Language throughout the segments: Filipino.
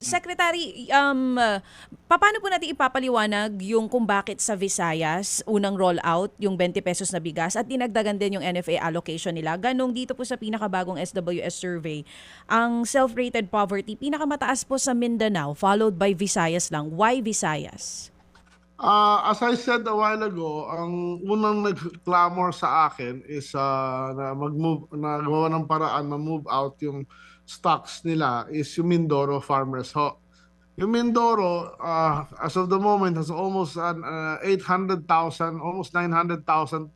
Secretary, um, paano po natin ipapaliwanag yung kung bakit sa Visayas, unang rollout, yung 20 pesos na bigas at dinagdagan din yung NFA allocation nila? Ganong dito po sa pinakabagong SWS survey, ang self-rated poverty, pinakamataas po sa Mindanao, followed by Visayas lang. Why Visayas? Ah, as I said a while ago, ang unang nag-clamor sa akin is ah, na mag-move na gawa ng paraan ma-move out yung stocks nila is yung Mindoro Farmers Ho. Yung Mindoro ah, as of the moment has almost an ah, 800,000, almost 900,000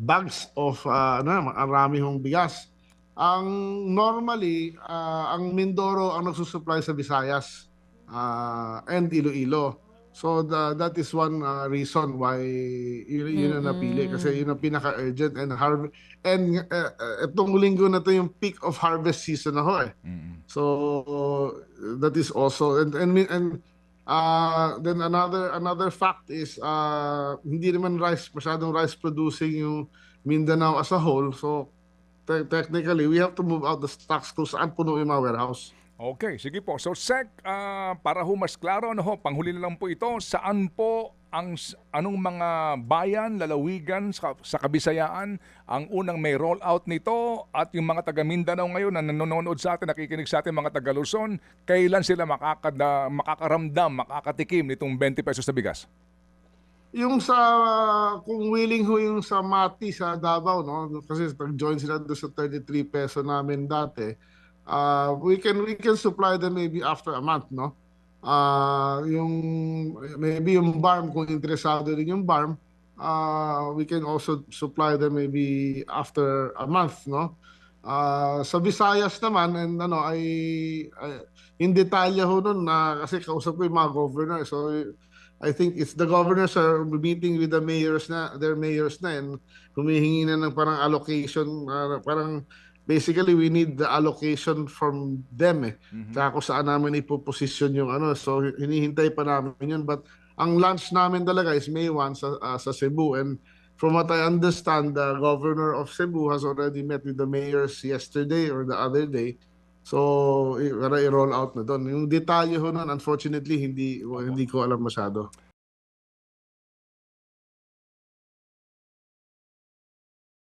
bags of uh, ano, marami hong bigas. Ang normally, ah, ang Mindoro ang nagsusupply sa Visayas ah, and Iloilo. So the, that is one uh, reason why yun, yun ang napili kasi yun ang pinaka-urgent and harv and uh, uh, itong linggo na to yung peak of harvest season na ho eh. So that is also and and and uh, then another another fact is uh, hindi naman rice masyadong rice producing yung Mindanao as a whole. So te- technically we have to move out the stocks kung saan puno yung mga warehouse. Okay, sige po. So Sec, ah, para ho mas klaro, ano ho, panghuli na lang po ito, saan po ang anong mga bayan, lalawigan sa, sa Kabisayaan ang unang may rollout nito at yung mga taga Mindanao ngayon na nanonood sa atin, nakikinig sa atin mga taga Luzon, kailan sila makakada, makakaramdam, makakatikim nitong 20 pesos na bigas? Yung sa, kung willing ho yung sa Mati sa Davao, no? Kasi nag-join sila doon sa 33 peso namin dati. Uh, we can we can supply them maybe after a month, no? Uh, yung maybe yung barm kung interesado din yung barm, uh, we can also supply them maybe after a month, no? Uh, sa Visayas naman and ano ay, ay in detalye ho nun na kasi kausap ko yung mga governor so I think it's the governors are meeting with the mayors na, their mayors na and humihingi na ng parang allocation, uh, parang basically we need the allocation from them eh. Kaya kung saan namin ipoposition yung ano, so hinihintay pa namin yun. But ang launch namin talaga is May 1 sa, uh, sa Cebu and from what I understand, the governor of Cebu has already met with the mayors yesterday or the other day. So, para i-roll out na doon. Yung detalye ho nun, unfortunately, hindi hindi ko alam masyado.